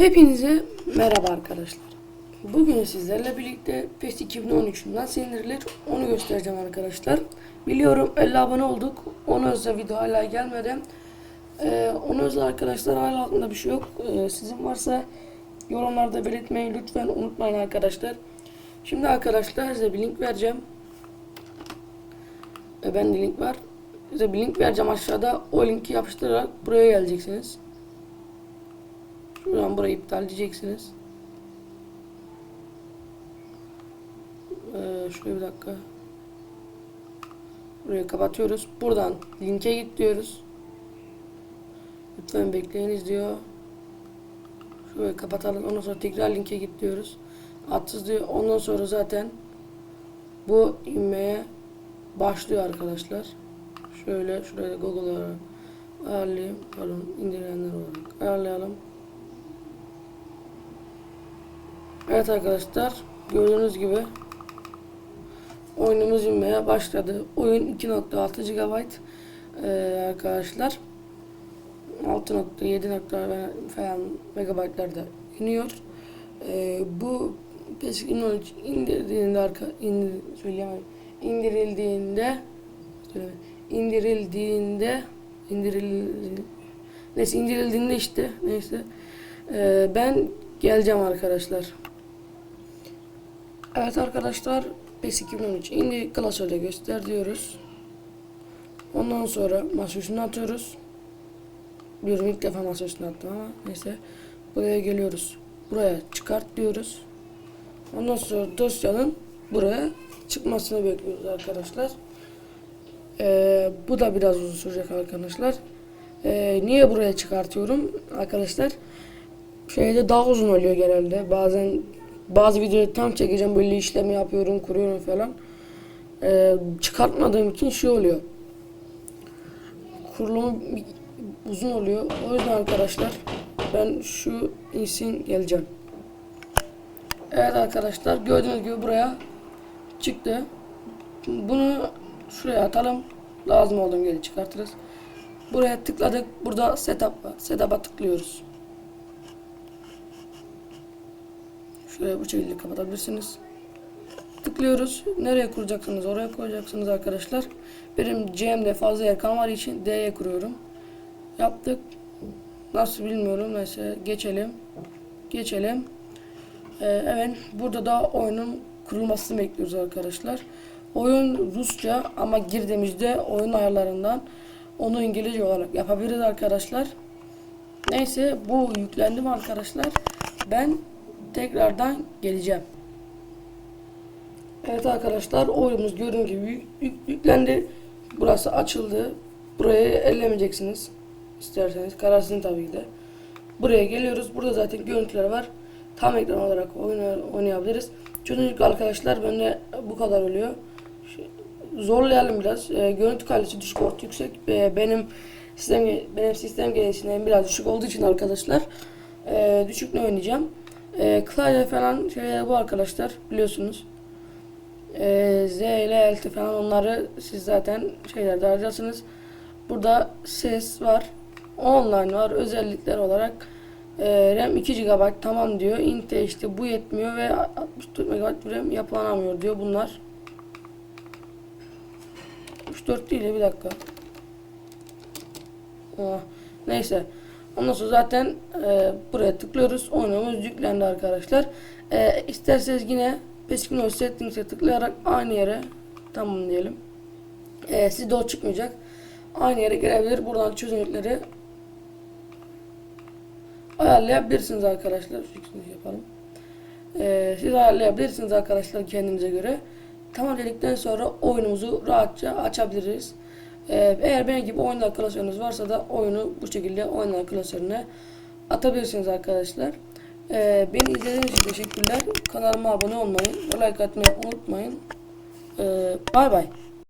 Hepinize merhaba arkadaşlar. Bugün sizlerle birlikte PES 2013 nasıl indirilir onu göstereceğim arkadaşlar. Biliyorum 50 abone olduk. Ona özel video hala gelmedi. Ee, ona özel arkadaşlar hala aklımda bir şey yok. Ee, sizin varsa yorumlarda belirtmeyi lütfen unutmayın arkadaşlar. Şimdi arkadaşlar size bir link vereceğim. Ee, ben de link var. Size bir link vereceğim aşağıda. O linki yapıştırarak buraya geleceksiniz. Şuradan burayı iptal diyeceksiniz. Ee, şuraya bir dakika. Burayı kapatıyoruz. Buradan linke git diyoruz. Lütfen bekleyiniz diyor. Şurayı kapatalım. Ondan sonra tekrar linke git diyoruz. Atsız diyor. Ondan sonra zaten bu inmeye başlıyor arkadaşlar. Şöyle şuraya Google'a ayarlayayım. Pardon indirenler olarak ayarlayalım. Evet arkadaşlar gördüğünüz gibi oyunumuz inmeye başladı. Oyun 2.6 GB ee, arkadaşlar 6.7 falan megabaytlarda iniyor. Ee, bu PES 2013 indirdiğinde arka indir, söyleyemem indirildiğinde indirildiğinde indiril neyse indirildiğinde işte neyse ee, ben geleceğim arkadaşlar. Evet arkadaşlar PES 2013 indi klasörde göster diyoruz. Ondan sonra masa üstüne atıyoruz. Diyorum ilk defa masa üstüne attım ama neyse. Buraya geliyoruz. Buraya çıkart diyoruz. Ondan sonra dosyanın buraya çıkmasını bekliyoruz arkadaşlar. Ee, bu da biraz uzun sürecek arkadaşlar. Ee, niye buraya çıkartıyorum arkadaşlar? Şeyde daha uzun oluyor genelde. Bazen bazı videoyu tam çekeceğim böyle işlemi yapıyorum, kuruyorum falan. Ee, çıkartmadığım için şey oluyor. Kurulumu uzun oluyor. O yüzden arkadaşlar ben şu insin geleceğim. Evet arkadaşlar gördüğünüz gibi buraya çıktı. Bunu şuraya atalım. Lazım olduğum yeri çıkartırız. Buraya tıkladık. Burada setup var. Setup'a tıklıyoruz. Şöyle bu şekilde kapatabilirsiniz. Tıklıyoruz. Nereye kuracaksınız? Oraya koyacaksınız arkadaşlar. Benim CM'de fazla yer kalmadığı için D'ye kuruyorum. Yaptık. Nasıl bilmiyorum. Neyse geçelim. Geçelim. Ee, evet. Burada da oyunun kurulmasını bekliyoruz arkadaşlar. Oyun Rusça ama girdiğimizde oyun ayarlarından onu İngilizce olarak yapabiliriz arkadaşlar. Neyse bu yüklendi mi arkadaşlar? Ben tekrardan geleceğim. Evet arkadaşlar oyunumuz gördüğünüz gibi yük, yüklendi. Burası açıldı. Burayı ellemeyeceksiniz. İsterseniz kararsın tabii ki de. Buraya geliyoruz. Burada zaten görüntüler var. Tam ekran olarak oynayabiliriz. Çözünürlük arkadaşlar bende bu kadar oluyor. Zorlayalım biraz. E, görüntü kalitesi düşük orta yüksek. E, benim sistem benim sistem gelişinden biraz düşük olduğu için arkadaşlar e, düşükle oynayacağım. E, klavye falan şeyler bu arkadaşlar biliyorsunuz. E, Z ile LT falan onları siz zaten şeylerde harcarsınız. Burada ses var. Online var. Özellikler olarak e, RAM 2 GB tamam diyor. Intel işte bu yetmiyor ve 64 MB RAM yapılamıyor diyor bunlar. 64 değil bir dakika. Oh, neyse. Ondan sonra zaten e, buraya tıklıyoruz. Oyunumuz yüklendi arkadaşlar. E, isterseniz yine Peskino Settings'e tıklayarak aynı yere tamam diyelim. E, sizde o çıkmayacak. Aynı yere girebilir. Buradan çözünürlükleri ayarlayabilirsiniz arkadaşlar. Şunu yapalım. E, siz ayarlayabilirsiniz arkadaşlar kendinize göre. Tamam dedikten sonra oyunumuzu rahatça açabiliriz. Ee, eğer benim gibi oyunlar klasörünüz varsa da oyunu bu şekilde oyunlar klasörüne atabilirsiniz arkadaşlar. Ee, beni izlediğiniz için teşekkürler. Kanalıma abone olmayı, like atmayı unutmayın. Ee, bay bay.